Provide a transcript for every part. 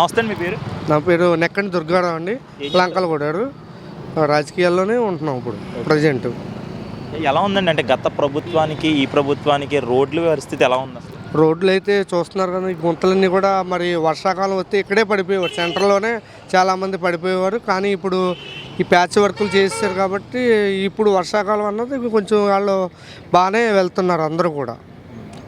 నమస్తే మీ పేరు? నా పేరు నెక్కండి దుర్గారావు అండి. లంకలు కొడారు రాజకీయాల్లోనే ఉంటున్నాం ఇప్పుడు ప్రజెంట్. ఎలా ఉందండి? అంటే గత ప్రభుత్వానికి ఈ ప్రభుత్వానికి రోడ్ల పరిస్థితి ఎలా ఉంది రోడ్లు అయితే చూస్తున్నారు కదా ఈ గుంతలన్నీ కూడా మరి వర్షాకాలం వస్తే ఇక్కడే పడిపోయేవారు. సెంటర్లోనే చాలామంది పడిపోయేవారు. కానీ ఇప్పుడు ఈ ప్యాచ్ వర్కులు చేశారు కాబట్టి ఇప్పుడు వర్షాకాలం అన్నది కొంచెం వాళ్ళు బాగానే వెళ్తున్నారు అందరూ కూడా.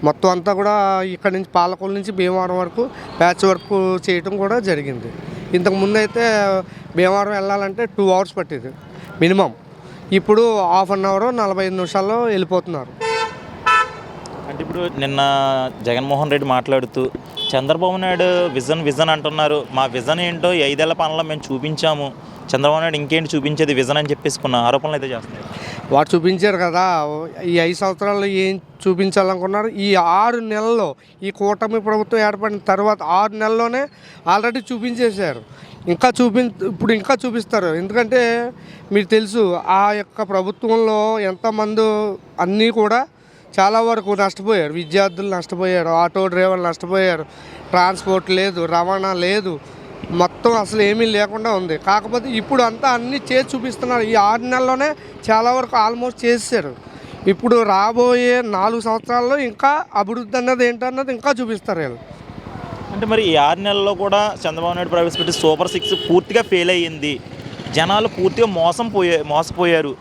మొత్తం అంతా కూడా ఇక్కడ నుంచి పాలకొల్లు నుంచి భీమవరం వరకు ప్యాచ్ వర్క్ చేయటం కూడా జరిగింది. ఇంతకు ముందు అయితే భీమవరం వెళ్ళాలంటే టూ అవర్స్ పట్టేది మినిమం. ఇప్పుడు హాఫ్ అన్ అవర్ నలభై ఐదు నిమిషాల్లో వెళ్ళిపోతున్నారు. అంటే ఇప్పుడు నిన్న జగన్మోహన్ రెడ్డి మాట్లాడుతూ చంద్రబాబు నాయుడు విజన్ విజన్ అంటున్నారు. మా విజన్ ఏంటో ఐదేళ్ళ పనుల్లో మేము చూపించాము. చంద్రబాబు నాయుడు ఇంకేంటి చూపించేది విజన్ అని చెప్పేసి ఆరోపణలు అయితే చేస్తున్నారు. వాడు చూపించారు కదా ఈ ఐదు సంవత్సరాల్లో ఏం చూపించాలనుకున్నారు ఈ ఆరు నెలల్లో ఈ కూటమి ప్రభుత్వం ఏర్పడిన తర్వాత ఆరు నెలల్లోనే ఆల్రెడీ చూపించేశారు. ఇంకా చూపి ఇప్పుడు ఇంకా చూపిస్తారు. ఎందుకంటే మీరు తెలుసు ఆ యొక్క ప్రభుత్వంలో ఎంతమంది అన్నీ కూడా చాలా వరకు నష్టపోయారు. విద్యార్థులు నష్టపోయారు ఆటో డ్రైవర్లు నష్టపోయారు ట్రాన్స్పోర్ట్ లేదు రవాణా లేదు. మొత్తం అసలు ఏమీ లేకుండా ఉంది. కాకపోతే ఇప్పుడు అంతా అన్నీ చేసి చూపిస్తున్నారు. ఈ ఆరు నెలల్లోనే చాలా వరకు ఆల్మోస్ట్ చేశారు ఇప్పుడు రాబోయే నాలుగు సంవత్సరాల్లో ఇంకా అభివృద్ధి అన్నది ఏంటన్నది ఇంకా చూపిస్తారు వీళ్ళు. అంటే మరి ఈ ఆరు నెలల్లో కూడా చంద్రబాబు నాయుడు ప్రవేశపెట్టి సూపర్ సిక్స్ పూర్తిగా ఫెయిల్ అయ్యింది. జనాలు పూర్తిగా మోసం పోయే మోసపోయారు.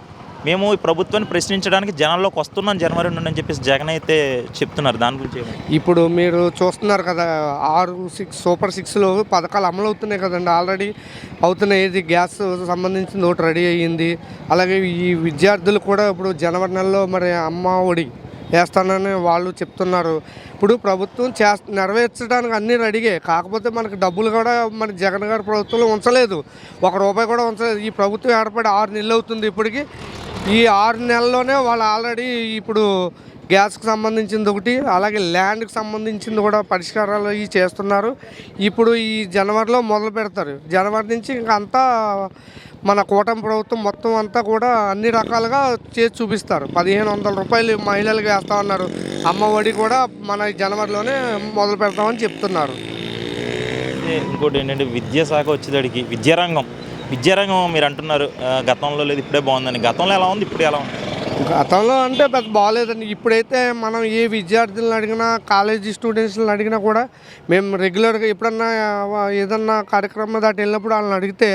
మేము ఈ ప్రభుత్వాన్ని ప్రశ్నించడానికి జనాల్లోకి వస్తున్నాం జనవరి నుండి అని చెప్పేసి జగన్ అయితే చెప్తున్నారు. దాని గురించి ఇప్పుడు మీరు చూస్తున్నారు కదా ఆరు సిక్స్ సూపర్ సిక్స్లో పథకాలు అమలు అవుతున్నాయి కదండి. ఆల్రెడీ అవుతున్నాయి. ఇది గ్యాస్ సంబంధించిన ఒకటి రెడీ అయ్యింది. అలాగే ఈ విద్యార్థులు కూడా ఇప్పుడు జనవరి నెలలో మరి అమ్మ ఒడి వేస్తానని వాళ్ళు చెప్తున్నారు. ఇప్పుడు ప్రభుత్వం చే నెరవేర్చడానికి అన్నీ రెడీగే కాకపోతే మనకి డబ్బులు కూడా మన జగన్ గారి ప్రభుత్వంలో ఉంచలేదు. ఒక రూపాయి కూడా ఉంచలేదు. ఈ ప్రభుత్వం ఏర్పడి ఆరు నెలలు అవుతుంది ఇప్పటికి. ఈ ఆరు నెలల్లోనే వాళ్ళు ఆల్రెడీ ఇప్పుడు గ్యాస్కి సంబంధించింది ఒకటి అలాగే ల్యాండ్కి సంబంధించింది కూడా పరిష్కారాలు ఇవి చేస్తున్నారు. ఇప్పుడు ఈ జనవరిలో మొదలు పెడతారు. జనవరి నుంచి ఇంకా అంతా మన కూటమి ప్రభుత్వం మొత్తం అంతా కూడా అన్ని రకాలుగా చేసి చూపిస్తారు. పదిహేను వందల రూపాయలు మహిళలకు వేస్తామన్నారు అమ్మ ఒడి కూడా మన జనవరిలోనే మొదలు పెడతామని చెప్తున్నారు. ఇంకోటి ఏంటంటే విద్యాశాఖ వచ్చేదానికి విద్యారంగం. విద్యారంగం మీరు అంటున్నారు గతంలో లేదు ఇప్పుడే బాగుందని గతంలో ఎలా ఉంది? ఇప్పుడు ఎలా ఉంది? గతంలో అంటే పెద్ద బాగాలేదండి. ఇప్పుడైతే మనం ఏ విద్యార్థులను అడిగినా కాలేజీ స్టూడెంట్స్ని అడిగినా కూడా మేము రెగ్యులర్గా ఎప్పుడన్నా ఏదన్నా కార్యక్రమం దాటి వెళ్ళినప్పుడు వాళ్ళని అడిగితే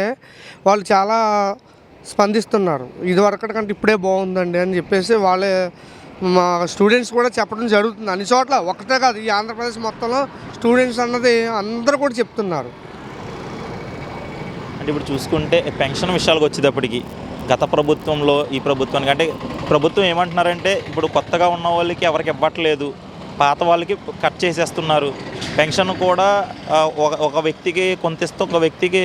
వాళ్ళు చాలా స్పందిస్తున్నారు. ఇదివరకటి కంటే ఇప్పుడే బాగుందండి అని చెప్పేసి వాళ్ళే మా స్టూడెంట్స్ కూడా చెప్పడం జరుగుతుంది. అన్ని చోట్ల ఒకటే కాదు ఈ ఆంధ్రప్రదేశ్ మొత్తంలో స్టూడెంట్స్ అన్నది అందరూ కూడా చెప్తున్నారు. అంటే ఇప్పుడు చూసుకుంటే పెన్షన్ విషయాలకు వచ్చేటప్పటికి గత ప్రభుత్వంలో ఈ ప్రభుత్వానికి అంటే ప్రభుత్వం ఏమంటున్నారంటే ఇప్పుడు కొత్తగా ఉన్న వాళ్ళకి ఎవరికి ఇవ్వట్లేదు పాత వాళ్ళకి కట్ చేసేస్తున్నారు. పెన్షన్ కూడా ఒక ఒక వ్యక్తికి కొంత ఇస్తే ఒక వ్యక్తికి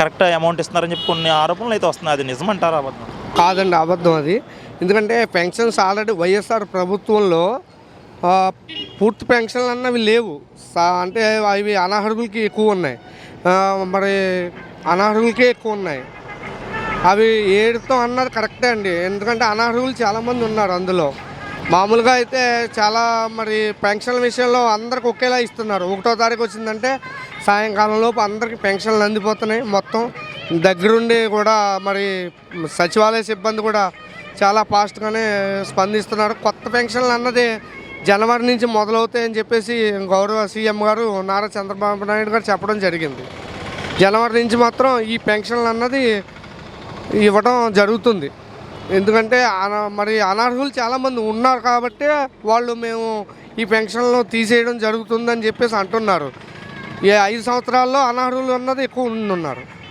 కరెక్ట్ అమౌంట్ ఇస్తున్నారని చెప్పి కొన్ని ఆరోపణలు అయితే వస్తున్నాయి. అది నిజమంటారా అబద్ధం? కాదండి అబద్ధం అది. ఎందుకంటే పెన్షన్స్ ఆల్రెడీ వైఎస్ఆర్ ప్రభుత్వంలో పూర్తి పెన్షన్లు అన్నవి లేవు. అంటే అవి అనర్హులకి ఎక్కువ ఉన్నాయి. మరి అనర్హులకే ఎక్కువ ఉన్నాయి. అవి ఏడుతో అన్నది కరెక్టే అండి. ఎందుకంటే అనర్హులు చాలామంది ఉన్నారు అందులో. మామూలుగా అయితే చాలా మరి పెన్షన్ల విషయంలో అందరికి ఒకేలా ఇస్తున్నారు. ఒకటో తారీఖు వచ్చిందంటే సాయంకాలం లోపు అందరికి పెన్షన్లు అందిపోతున్నాయి మొత్తం. దగ్గరుండి కూడా మరి సచివాలయ సిబ్బంది కూడా చాలా ఫాస్ట్గానే స్పందిస్తున్నారు. కొత్త పెన్షన్లు అన్నది జనవరి నుంచి మొదలవుతాయని చెప్పేసి గౌరవ సీఎం గారు నారా చంద్రబాబు నాయుడు గారు చెప్పడం జరిగింది. జనవరి నుంచి మాత్రం ఈ పెన్షన్లు అన్నది ఇవ్వడం జరుగుతుంది. ఎందుకంటే అన- మరి అనర్హులు చాలామంది ఉన్నారు కాబట్టి వాళ్ళు మేము ఈ పెన్షన్లు తీసేయడం జరుగుతుందని చెప్పేసి అంటున్నారు. ఈ ఐదు సంవత్సరాల్లో అనర్హులు అన్నది ఎక్కువ ఉన్నారు